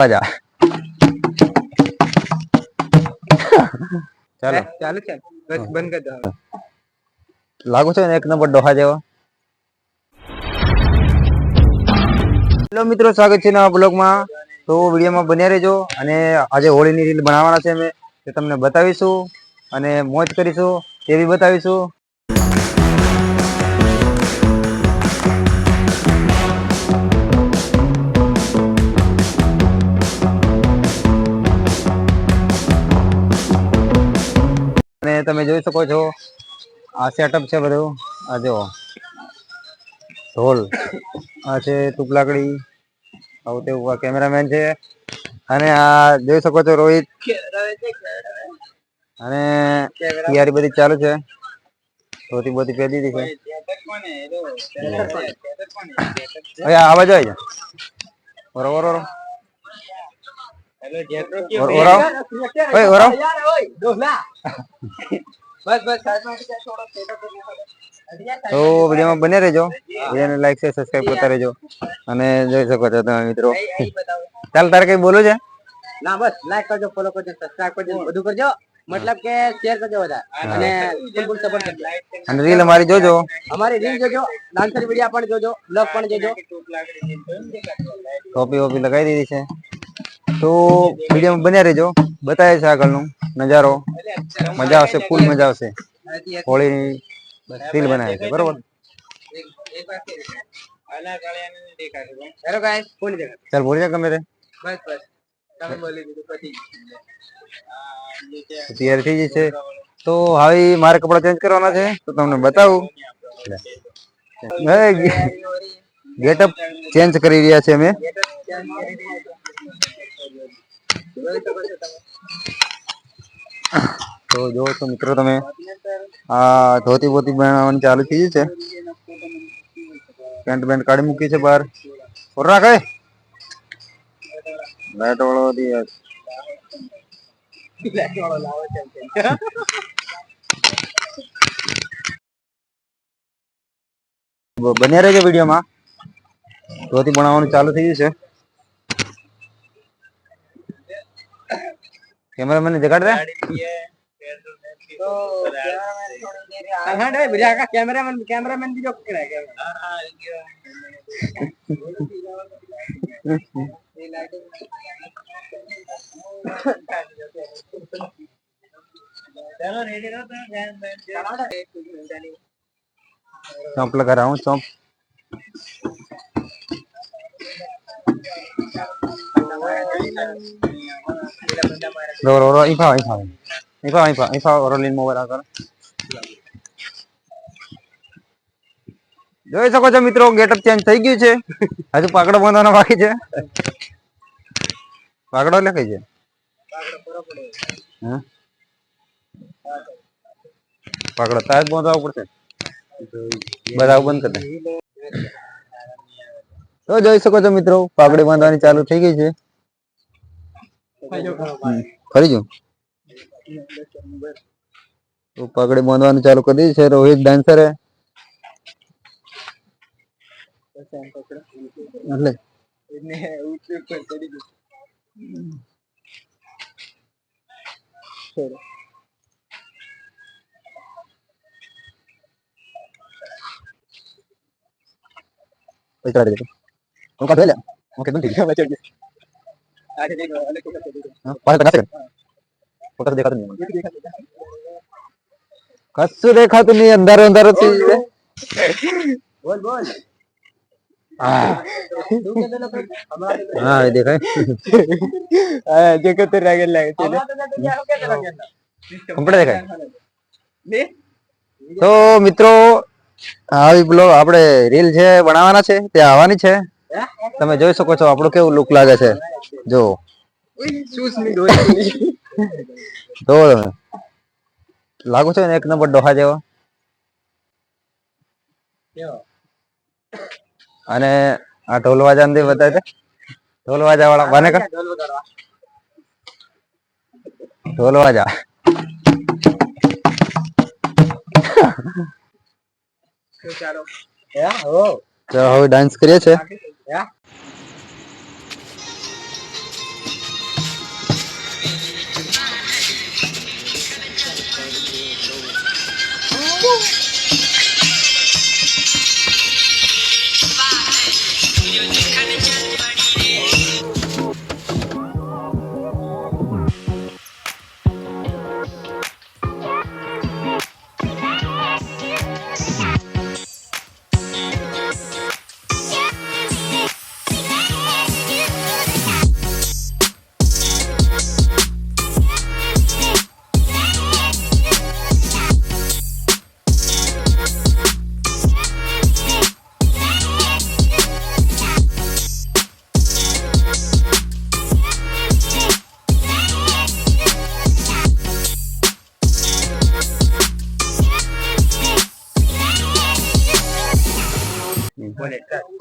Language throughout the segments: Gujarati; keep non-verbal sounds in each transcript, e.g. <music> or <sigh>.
ચાલો. ચાલુ ચાલ બંધ કરી દો લાગુ છે ને એક નંબર ડોહા જેવો? હેલો મિત્રો સ્વાગત છે નવા બ્લોગમાં. તો વિડીયોમાં બન્યા રહેજો. અને આજે હોળીની રીલ બનાવવાના છે અમે. તે તમને બતાવીશું. અને મોજ કરીશું. તે બી બતાવીશું. જોઈ શકો છો. આ સેટઅપ છે બધું. આ જો. ઢોલ. આ છે ટુકલાકડી આવું તેવું આ કેમેરામેન છે. અને આ જોઈ શકો છો રોહિત. અને તૈયારી બધી ચાલુ છે. ધોતી બોતી પહેરી દીધી છે. હવે આવા જાય બરોબર બરોબર ઓર- ઓરાવ ઓય ઓરાવ બસ બસ તો વિડીયોમાં બને રહેજો વિડીયોને લાઈક છે સબસ્ક્રાઇબ કરતા રહેજો અને જોઈ શકો છો તમે મિત્રો ચાલ તારે કઈ બોલું છે ના બસ લાઈક કરજો ફોલો કરજો સબસ્ક્રાઇબ કરજો બધું કરજો મતલબ કે શેર કરજો બધા અને ફૂલ ફૂલ સપોર્ટ કરજો અને રીલ અમારી જોજો અમારી રીલ જોજો ડાન્સર વિડિયો પણ જોજો બ્લોગ પણ જોજો ટોપી વોપી લગાવી દીધી છે તો વિડીયોમાં બન્યા રહેજો. બતાવે છે આગળનું નજારો. મજા આવશે ફૂલ મજા આવશે. હોળીની રીલ બનાવે છે, બરોબર? ચાલ જા ગમે તે. તૈયાર થઈ જશે. તો હવે મારે કપડા ચેન્જ કરવાના છે, તો તમને બતાવું. ગેટઅપ ચેન્જ કરી રહ્યા છે અમે. તો જો છો મિત્રો તમે, આ ધોતી બોતી બનાવવાની ચાલુ થઈ છે. પેન્ટ બેન્ટ કાઢી મૂકી છે બહાર. ઓરા કઈ લાઈટ વાળો. બ- બન્યા રહેજો વિડીયોમાં. ધોતી બનાવવાનું ચાલુ થઈ ગયું છે. कैमरा मैन जगड़ रहा है? हाँ, हाँ, कैमरामैन कैमरामैन भी जो चौंप लगा रहा हूँ चौंप Bro, bro, bro, ipaw, ipaw. Ipaw, ipaw, ipaw, rolling mo wala કરો જોઈ શકો છો મિત્રો ગેટઅપ ચેન્જ થઈ ગયું છે. હજુ પાકડો બાંધવાનો બાકી છે. પાકડો એટલે કઈ છે? પાકડો તાજ બાંધવા પડશે. બધા બંધ કરી તો જોઈ શકો છો મિત્રો પાકડી બાંધવાની ચાલુ થઈ ગઈ છે. ફરી જો તો પાકડી બાંધવાનું ચાલુ કરી દીધી છે રોહિત ડાન્સરે. એટલે. નહીં મને. કશું દેખાતું નહીં અંધારો અંધારો થઈ ગયો. બોલ બોલ હા હા એ દેખાય હા જે કે તે રાગે લાગે છે કમ્પ્લીટ દેખાય તો મિત્રો. આવી બ્લોગ આપણે રીલ છે બનાવવાના છે તે આવવાની છે. તમે જોઈ શકો છો આપણું કેવું લુક લાગે છે. જો તો લાગુ છે ને એક નંબર ડોહા જેવો? અને આ ઢોલ વાજા ને બતાવે ઢોલ વાજા વાળા બને કર. ઢોલ વાજા ચાલો? હવે ડાન્સ કરીએ છે હે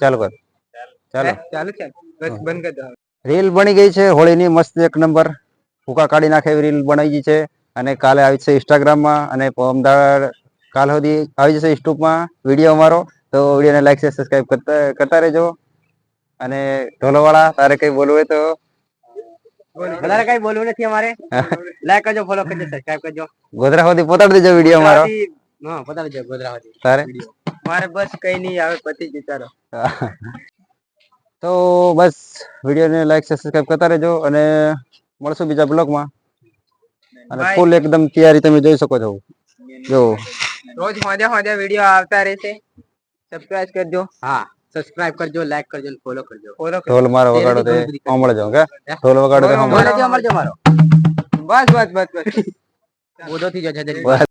ચાલુ કર ચાલો. ચાલુ બસ બંધ કરી દો રીલ બની ગઈ છે હોળીની મસ્ત એક નંબર. ભૂકા કાઢી નાખે એવી રીલ બનાવી ગઈ છે. અને કાલે આવી છે ઇન્સ્ટાગ્રામમાં અને અમદાવાદ કાલ સુધી આવી જશે યુટ્યુબમાં વીડિયો અમારો. તો વિડીયોને લાઈક શેર સબસ્ક્રાઈબ કરતા કરતા રહેજો. અને ઢોલોવાળા તારે કઈ બોલવું હોય તો? વધારે કઈ બોલવું નથી અમારે. લાઈક કરજો ફોલો કરજો સબસ્ક્રાઈબ કરજો. ગોધરા સુધી પહોંચાડી દેજો વીડિયો અમારો. હા પતા જજો ગોધરાવાથી તારે? મારે બસ કઈ નહીં આવે પતિ જ તો બસ વિડીયોને લાઈક છે સબસ્ક્રાઈબ કરતા રહેજો અને મળશું બીજા બ્લોગમાં. અને ફૂલ એકદમ તૈયારી તમે જોઈ શકો છો. જો. રોજ હોજે હોજે વીડિયો આવતા રહેશે. સબસ્ક્રાઇબ કરજો. હા. સબસ્ક્રાઇબ કરજો લાઈક કરજો અને ફોલો કરજો. ફોલો ઢોલ મારો વગાડો તે સાંભળજો કે ઢોલ વગાડો તે સાંભળજો મારો બસ બસ બસ બસ. <laughs> બોધો થી જો છે બસ.